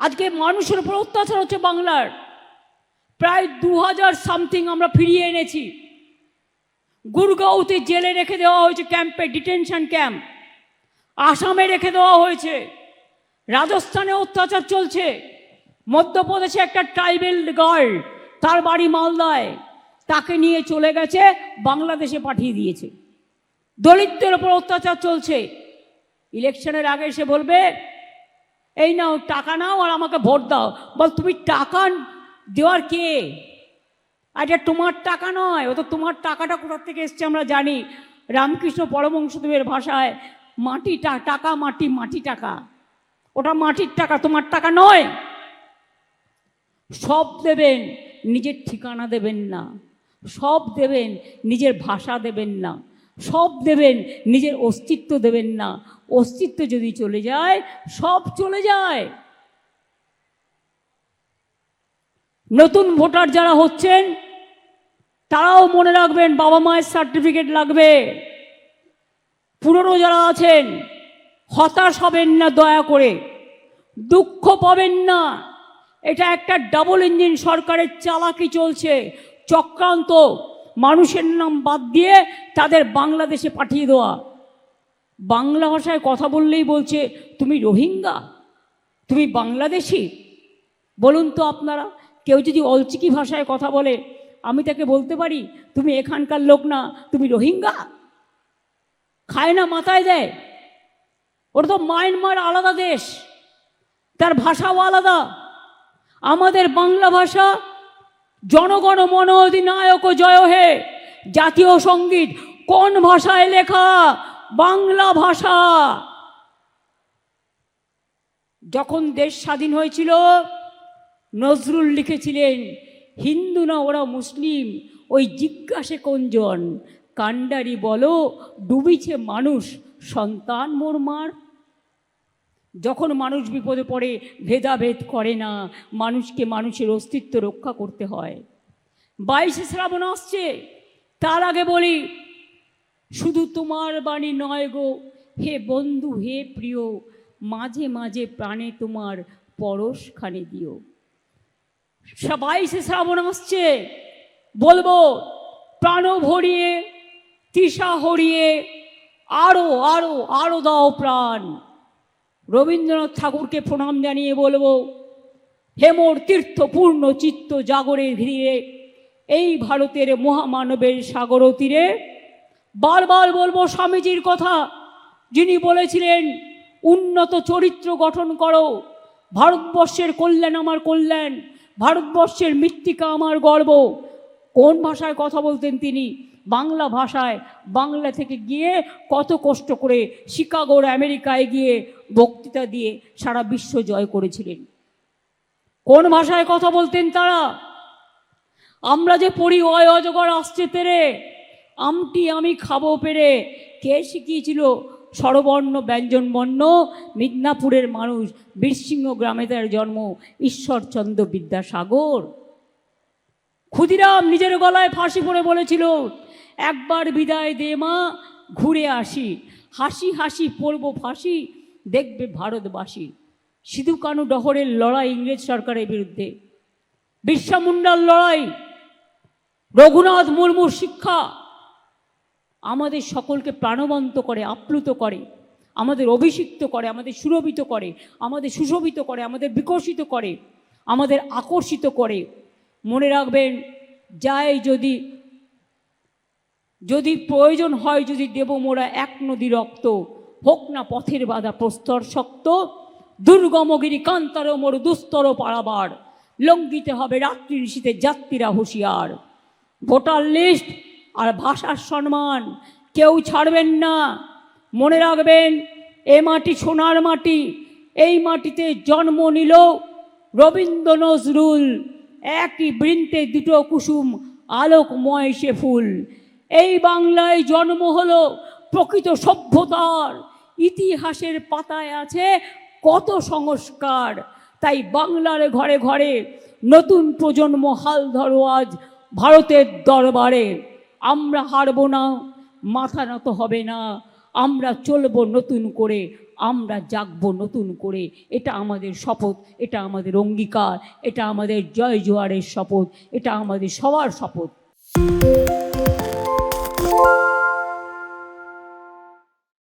আজকে মানুষের উপর অত্যাচার হচ্ছে বাংলার। প্রায় দু হাজার সামথিং আমরা ফিরিয়ে এনেছি। গুরগাঁওতে জেলে রেখে দেওয়া হয়েছে ক্যাম্পে ডিটেনশন ক্যাম্প আসামে রেখে দেওয়া হয়েছে। রাজস্থানে অত্যাচার চলছে। মধ্যপ্রদেশে একটা ট্রাইবেল গার্ল তার বাড়ি মালদায় তাকে নিয়ে চলে গেছে, বাংলাদেশে পাঠিয়ে দিয়েছে। দলিতদের ওপর অত্যাচার চলছে। ইলেকশনের আগে সে বলবে এই নাও, টাকা নাও আর আমাকে ভোট দাও। বল, তুমি টাকা দেওয়ার কে? এটা তোমার টাকা নয়, ও তো তোমার টাকাটা কোথার থেকে এসছে আমরা জানি। রামকৃষ্ণ পরমংশদেবের ভাষায়, মাটি টাকা, মাটি মাটি টাকা। ওটা মাটির টাকা, তোমার টাকা নয়। সব দেবেন, নিজের ঠিকানা দেবেন না। সব দেবেন, নিজের ভাষা দেবেন না। সব দেবেন, নিজের অস্তিত্ব দেবেন না। অস্তিত্ব যদি চলে যায়, সব চলে যায়। নতুন ভোটার যারা হচ্ছেন, তারাও মনে রাখবেন বাবা মায়ের সার্টিফিকেট লাগবে। পুরনো যারা আছেন, হতাশ হবেন না দয়া করে, দুঃখ পাবেন না। এটা একটা ডাবল ইঞ্জিন সরকারের চালাকি চলছে। চক্রান্ত, মানুষের নাম বাদ দিয়ে তাদের বাংলাদেশে পাঠিয়ে দেওয়া। বাংলা ভাষায় কথা বললেই বলছে, তুমি রোহিঙ্গা? তুমি বাংলাদেশি? বলুন তো আপনারা, কেউ যদি অলচিকি ভাষায় কথা বলে, আমি তাকে বলতে পারি, তুমি এখানকার লোক না, তুমি রোহিঙ্গা? খায় না, মাথায় দেয়। ওটা তো মায়ানমার আলাদা দেশ, তার ভাষাও আলাদা। আমাদের বাংলা ভাষা জনগণ মন অধিনায়ক জয় হে, জাতীয় সংগীত কোন ভাষায় লেখা? বাংলা ভাষা। যখন দেশ স্বাধীন হয়েছিল, নজরুল লিখেছিলেন, হিন্দু না, ওরা মুসলিম, ওই জিজ্ঞাসে কোনজন কাণ্ডারি বলো, ডুবিছে মানুষ, সন্তান মোর মার। যখন মানুষ বিপদে পড়ে, ভেদাভেদ করে না, মানুষকে মানুষের অস্তিত্ব রক্ষা করতে হয়। বাইশে শ্রাবণ আসছে, তার আগে বলি শুধু তোমার বাণী নয় গো। হে বন্ধু, হে প্রিয়, মাঝে মাঝে প্রাণে তোমার পরশ খানে দিও বাইশে শ্রাবণ আসছে বলব, প্রাণ ভরিয়ে, তৃষা হরিয়ে, আরও আরও আরও দাও প্রাণ। রবীন্দ্রনাথ ঠাকুরকে প্রণাম জানিয়ে বলব, হেমর তীর্থপূর্ণ চিত্ত জাগরে ধীরে এই ভারতের মহামানবের সাগর তীরে বারবার বলব স্বামীজির কথা। যিনি বলেছিলেন, উন্নত চরিত্র গঠন করো, ভারতবর্ষের কল্যাণ আমার কল্যাণ, ভারতবর্ষের মৃত্তিকা আমার গর্ব। কোন ভাষায় কথা বলতেন তিনি? বাংলা ভাষায়। বাংলা থেকে গিয়ে কত কষ্ট করে শিকাগোর আমেরিকায় গিয়ে বক্তৃতা দিয়ে সারা বিশ্ব জয় করেছিলেন। কোন ভাষায় কথা বলতেন তারা? আমরা যে পড়ি অয় অজগর আসছে তেরে আমটি আমি খাব পেরে। কে শিখিয়েছিল? স্বরবর্ণ, ব্যঞ্জনবর্ণ, মিদনাপুরের মানুষ, বীরসিংহ গ্রামে তার জন্ম, ঈশ্বরচন্দ্র বিদ্যাসাগর। ক্ষুদিরাম নিজের গলায় ফাঁসি পড়ে বলেছিল, একবার বিদায় দে মা, ঘুরে আসি। হাসি হাসি পড়ব ফাঁসি, দেখবে ভারতবাসী। সিধু কানু ডহরের লড়াই ইংরেজ সরকারের বিরুদ্ধে। বিরসা মুন্ডার লড়াই, রঘুনাথ মুর্মুর শিক্ষা আমাদের সকলকে প্রাণবন্ত করে, আপ্লুত করে, আমাদের অভিষিক্ত করে, আমাদের সুরভিত করে, আমাদের সুশোভিত করে, আমাদের বিকশিত করে, আমাদের আকর্ষিত করে। মনে রাখবেন যায় যদি যদি প্রয়োজন হয়, যদি দেব মোরা এক নদী রক্ত, হোক না পথের বাধা, প্রস্তর শক্ত, দুর্গমগিরি কান্তার মোর দুস্তর পারাবার, লঙ্ঘিতে হবে রাত্রি ঋষিতে যাত্রীরা হুঁশিয়ার। ভোটার লিস্ট আর ভাষার সম্মান কেউ ছাড়বেন না। মনে রাখবেন, এ মাটি সোনার মাটি, এই মাটিতে জন্ম নিল রবীন্দ্র নজরুল। একই বৃন্তে দুটো কুসুম আলোকময় সে ফুল। এই বাংলায় জন্ম হলো প্রকৃত সভ্যতার। ইতিহাসের পাতায় আছে কত সংস্কার। তাই বাংলার ঘরে ঘরে নতুন প্রজন্ম হাল ধরো আজ ভারতের দরবারে। আমরা হারব না, মাথা নত হবে না, আমরা চলব নতুন করে, আমরা জাগব নতুন করে। এটা আমাদের শপথ, এটা আমাদের অঙ্গীকার, এটা আমাদের জয় জোয়ারের শপথ, এটা আমাদের সবার শপথ।